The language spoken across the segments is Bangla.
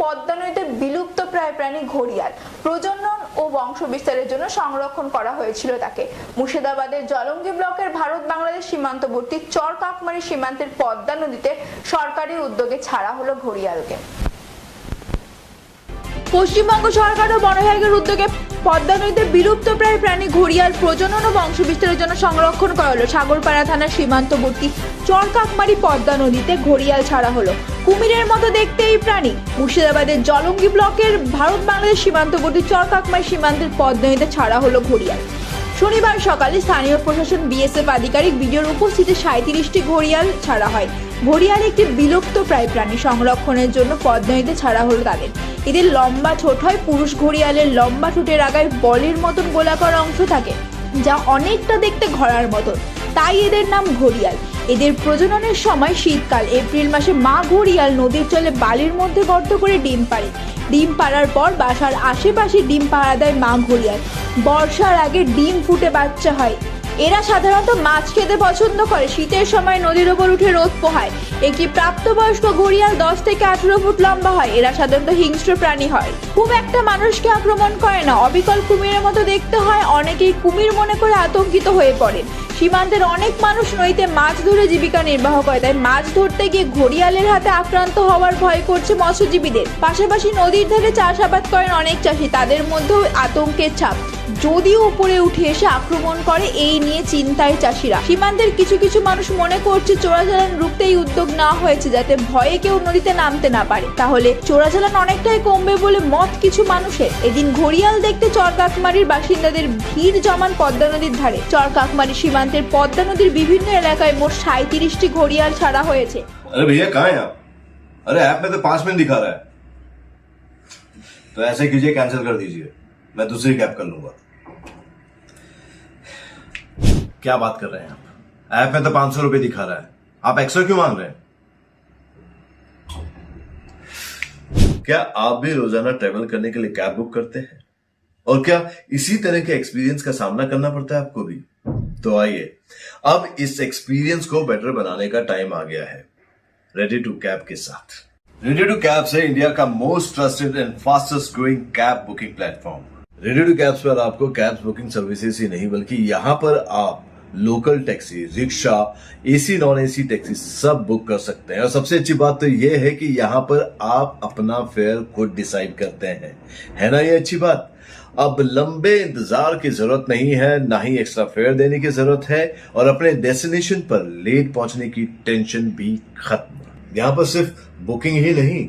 পদ্মা নদীতে বিলুপ্ত প্রায় প্রাণী ঘড়িয়াল। প্রজনন ও বংশ বিস্তারের জন্য সংরক্ষণ করা হয়েছিল তাকে। মুর্শিদাবাদের জলঙ্গি ব্লকের ভারত বাংলাদেশ সীমান্তবর্তী চর কাকমারি সীমান্তের পদ্মা নদীতে সরকারি উদ্যোগে ছাড়া হলো ঘড়িয়ালকে। পশ্চিমবঙ্গ সরকার ও বন বিভাগের উদ্যোগে পদ্মা নদীতে বিলুপ্ত প্রায় প্রাণী ঘড়িয়াল প্রজনন ও বংশ বিস্তারের জন্য সংরক্ষণ করা হলো। সাগরপাড়া থানার সীমান্তবর্তী চরকাকমারি পদ্মা নদীতে ঘড়িয়াল ছাড়া হলো। কুমিরের মতো দেখতে এই প্রাণী। মুর্শিদাবাদের জলঙ্গি ব্লকের ভারত বাংলাদেশ সীমান্তবর্তী চরকাকমারি সীমান্তের পদ্মা নদীতে ছাড়া হলো ঘড়িয়াল শনিবার সকালে স্থানীয় প্রশাসন বিএসএফ আধিকারিক ভিডিওর উপস্থিতি সাঁত্রিশটি ঘড়িয়াল ছাড়া হয়। ঘড়িয়াল একটি বিলুপ্ত প্রায় প্রাণী সংরক্ষণের জন্য পদ্মনীতে ছাড়া হলো তাদের। এদের লম্বা ঠোঁট হয় পুরুষ ঘড়িয়ালের লম্বা ঠোঁটের আগায় বলের মতন গোলাকার অংশ থাকে, যা অনেকটা দেখতে ঘোড়ার মতন। তাই এদের নাম ঘড়িয়াল। এদের প্রজননের সময় শীতকাল, এপ্রিল মাসে মা ঘড়িয়াল নদীর জলে বালির মধ্যে গর্ত করে ডিম পাড়ে। ডিম পাড়ার পর বাসার আশেপাশে ডিম পাড়া দেয় মা ঘড়িয়াল। বর্ষার আগে ডিম ফুটে বাচ্চা হয়। এরা সাধারণত মাছ খেতে পছন্দ করে। শীতের সময় নদীর ওপর উঠে রোদ পোহায়। একটি প্রাপ্তবয়স্ক ঘড়িয়াল দশ থেকে আঠেরো ফুট লম্বা হয়। এরা সাধারণত হিংস্র প্রাণী হয়। খুব একটা মানুষকে আক্রমণ করে না। অবিকল কুমিরের মতো দেখতে হয়। অনেকেই কুমির মনে করে আতঙ্কিত হয়ে পড়েন সীমান্তের অনেক মানুষ নদীতে মাছ ধরে জীবিকা নির্বাহ করে। তাই মাছ ধরতে গিয়ে ঘড়িয়ালের হাতে আক্রান্ত হওয়ার ভয় করছে মৎস্যজীবীদের। পাশাপাশি নদীর ধারে চাষাবাদ করেন অনেক চাষি। তাদের মধ্যেও আতঙ্কের ছাপ। যদিও উপরে উঠে এসে আক্রমণ করে এই নিয়ে চিন্তায় চাষিরা সীমান্তের কিছু কিছু মানুষ মনে করছে চোরাচালান রুখতে এই উদ্যোগ নেওয়া হয়েছে যাতে ভয়ে কেউ নদীতে নামতে না পারে তাহলে চোরাচালান অনেকটাই কমবে বলে মত কিছু মানুষের এদিন ঘড়িয়াল দেখতে চরকাকমারির বাসিন্দাদের ভিড় জমান পদ্মা নদীর ধারে চরকাকমারি সীমান্তের পদ্মা নদীর বিভিন্ন এলাকায় মোট সাঁত্রিশটি ঘড়িয়াল ছাড়া হয়েছে अरे भैया कहाँ हैं आप अरे ऐप में तो पांच मिनट दिखा रहा है तो ऐसे कीजिए कैंसिल कर दीजिए मैं दूसरी कैब कर लूँगा। क्या बात कर रहे हैं आप? ऐप में तो पाँच सौ रुपए दिखा रहा है। आप एक्स्ट्रा क्यों मांग रहे हैं? क्या आप भी रोज़ाना ट्रेवल करने के लिए कैब बुक करते हैं? और क्या इसी तरह के एक्सपीरियंस का सामना करना पड़ता है आपको भी? तो आइए, अब इस एक्सपीरियंस को बेटर बनाने का टाइम आ गया है। रेडी टू कैब के साथ। रेडी टू कैब से इंडिया का most trusted and fastest growing cab booking platform ready to cabs पर आपको कैब्स बुकिंग सर्विसेज़ ही नहीं, बल्कि यहाँ पर आप local taxi, rickshaw AC non AC taxi सब बुक कर सकते हैं। और सबसे अच्छी बात तो ये है कि यहाँ पर आप अपना फेयर खुद डिसाइड करते हैं। है ना ये अच्छी बात? अब लंबे इंतज़ार की ज़रूरत नहीं है, ना ही एक्स्ट्रा फेयर देने की ज़रूरत है, और अपने डेस्टिनेशन पर लेट पहुँचने की टेंशन भी खत्म। यहाँ पर सिर्फ़ बुकिंग ही नहीं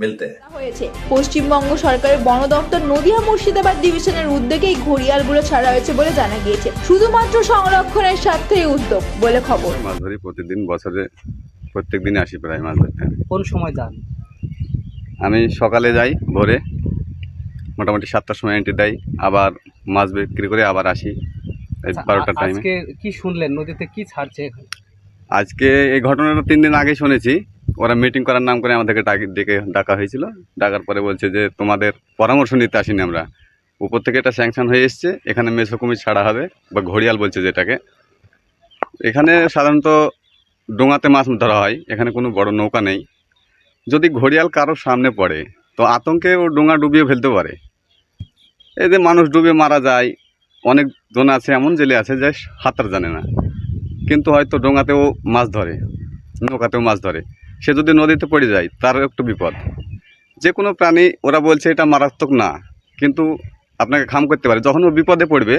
মিলতে। হয়েছে। পশ্চিমবঙ্গ সরকারের বন দপ্তর নদিয়া মুর্শিদাবাদ ডিভিশনের উদ্যোগে এই ঘড়িয়ালগুলো ছাড়া হয়েছে বলে জানা গিয়েছে। শুধুমাত্র সংরক্ষণের স্বার্থে উদ্যোগ বলে খবর। মাছ ধরি প্রতিদিন বছরে প্রত্যেক দিন আসি প্রায় মাছ ধরতে। কোন সময় যান? আমি সকালে যাই ভোরে মোটামুটি সাতটার সময় এন্ট্রি দেয় আবার মাছ বিক্রি করে আবার আসি আচ্ছা, বারোটার টাইমে কি শুনলেন? নদীতে কি ছাড়ছে? আজকে এই ঘটনাটা তিন দিন আগে শুনেছি ওরা মিটিং করার নাম করে আমাদেরকে ডাকি- ডেকে ডাকা হয়েছিল। ডাকার পরে বলছে যে, তোমাদের পরামর্শ নিতে আসিনি আমরা। উপর থেকে এটা স্যাংশন হয়ে এসছে, এখানে মেছো কুমির ছাড়া হবে বা ঘড়িয়াল বলছে যেটাকে। এখানে সাধারণত ডোঙাতে মাছ ধরা হয়, এখানে কোনো বড় নৌকা নেই। যদি ঘড়িয়াল কারোর সামনে পড়ে, তো আতঙ্কে ও ডোঙা ডুবিয়ে ফেলতে পারে। এই যে মানুষ ডুবে মারা যায়, অনেক জন আছে, এমন জেলে আছে যে সাঁতার জানে না। কিন্তু হয়তো ডোঙাতেও মাছ ধরে, নৌকাতেও মাছ ধরে। সে যদি নদীতে পড়ে যায় তার একটু বিপদ। যে কোনো প্রাণী ওরা বলছে এটা মারাত্মক না কিন্তু আপনাকে খাম করতে পারে। যখন ও বিপদে পড়বে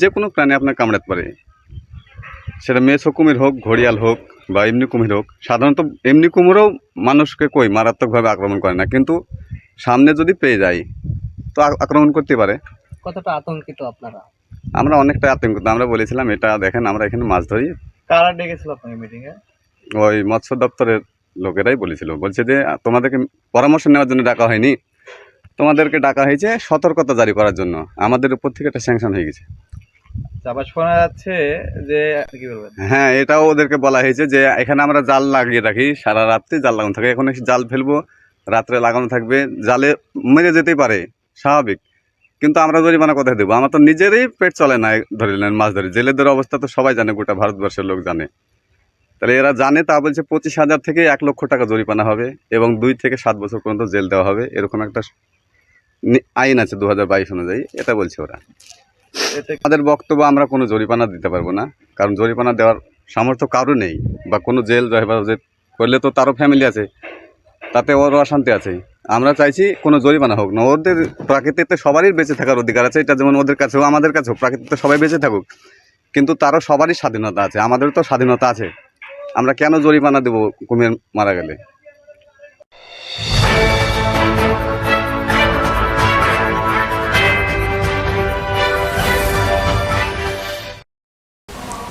যে কোনো প্রাণী আপনাকে কামড়াতে পারে। সেটা মেছো কুমির হোক ঘড়িয়াল হোক বা এমনি কুমির হোক সাধারণত এমনি কুমিরও মানুষকে কই মারাত্মকভাবে আক্রমণ করে না কিন্তু সামনে যদি পেয়ে যায় তো আক্রমণ করতে পারে। কতটা আতঙ্কিত আপনারা? আমরা অনেকটা আতঙ্কিত। আমরা বলেছিলাম এটা দেখেন আমরা এখানে মাছ ধরি। কারা ডেকেছিল আপনাকে মিটিং এ ওই মৎস্য দপ্তরের লোকেরাই বলেছিল। বলছে যে তোমাদেরকে পরামর্শ নেওয়ার জন্য ডাকা হয়নি। তোমাদেরকে ডাকা হয়েছে সতর্কতা জারি করার জন্য। আমাদের উপর থেকে একটা স্যাংশন হয়ে গেছে। আবার শোনা যাচ্ছে যে কি বলবেন? হ্যাঁ এটাও ওদেরকে বলা হয়েছে যে এখানে আমরা জাল লাগিয়ে রাখি সারা রাত্রে জাল লাগানো থাকে। এখন জাল ফেলব রাত্রে লাগানো থাকবে। জালে মেরে যেতেই পারে স্বাভাবিক। কিন্তু আমরা জরিমানা কোথায় দেবো? আমার তো নিজেরই পেট চলে না ধরে নিলেন মাছ ধরে। জেলেদের অবস্থা তো সবাই জানে গোটা ভারতবর্ষের লোক জানে। তাহলে এরা জানে তা বলছে পঁচিশ হাজার থেকে এক লক্ষ টাকা জরিমানা হবে এবং দুই থেকে সাত বছর পর্যন্ত জেল দেওয়া হবে এরকম একটা আইন আছে দু হাজার বাইশ অনুযায়ী এটা বলছে ওরা। এতে আমাদের বক্তব্য আমরা কোনো জরিমানা দিতে পারব না কারণ জরিমানা দেওয়ার সামর্থ্য কারও নেই বা কোনো জেল হেফাজত করলে তো তারও ফ্যামিলি আছে তাতে ওরও অশান্তি আছে। আমরা চাইছি কোনো জরিমানা হোক না ওদের প্রাকৃতিকতে সবারই বেঁচে থাকার অধিকার আছে এটা যেমন ওদের কাছেও আমাদের কাছেও প্রাকৃতিকতে সবাই বেঁচে থাকুক। কিন্তু তারও সবারই স্বাধীনতা আছে আমাদের তো স্বাধীনতা আছে। আমরা কেন জরিমানা দেবো কুমির মারা গেলে?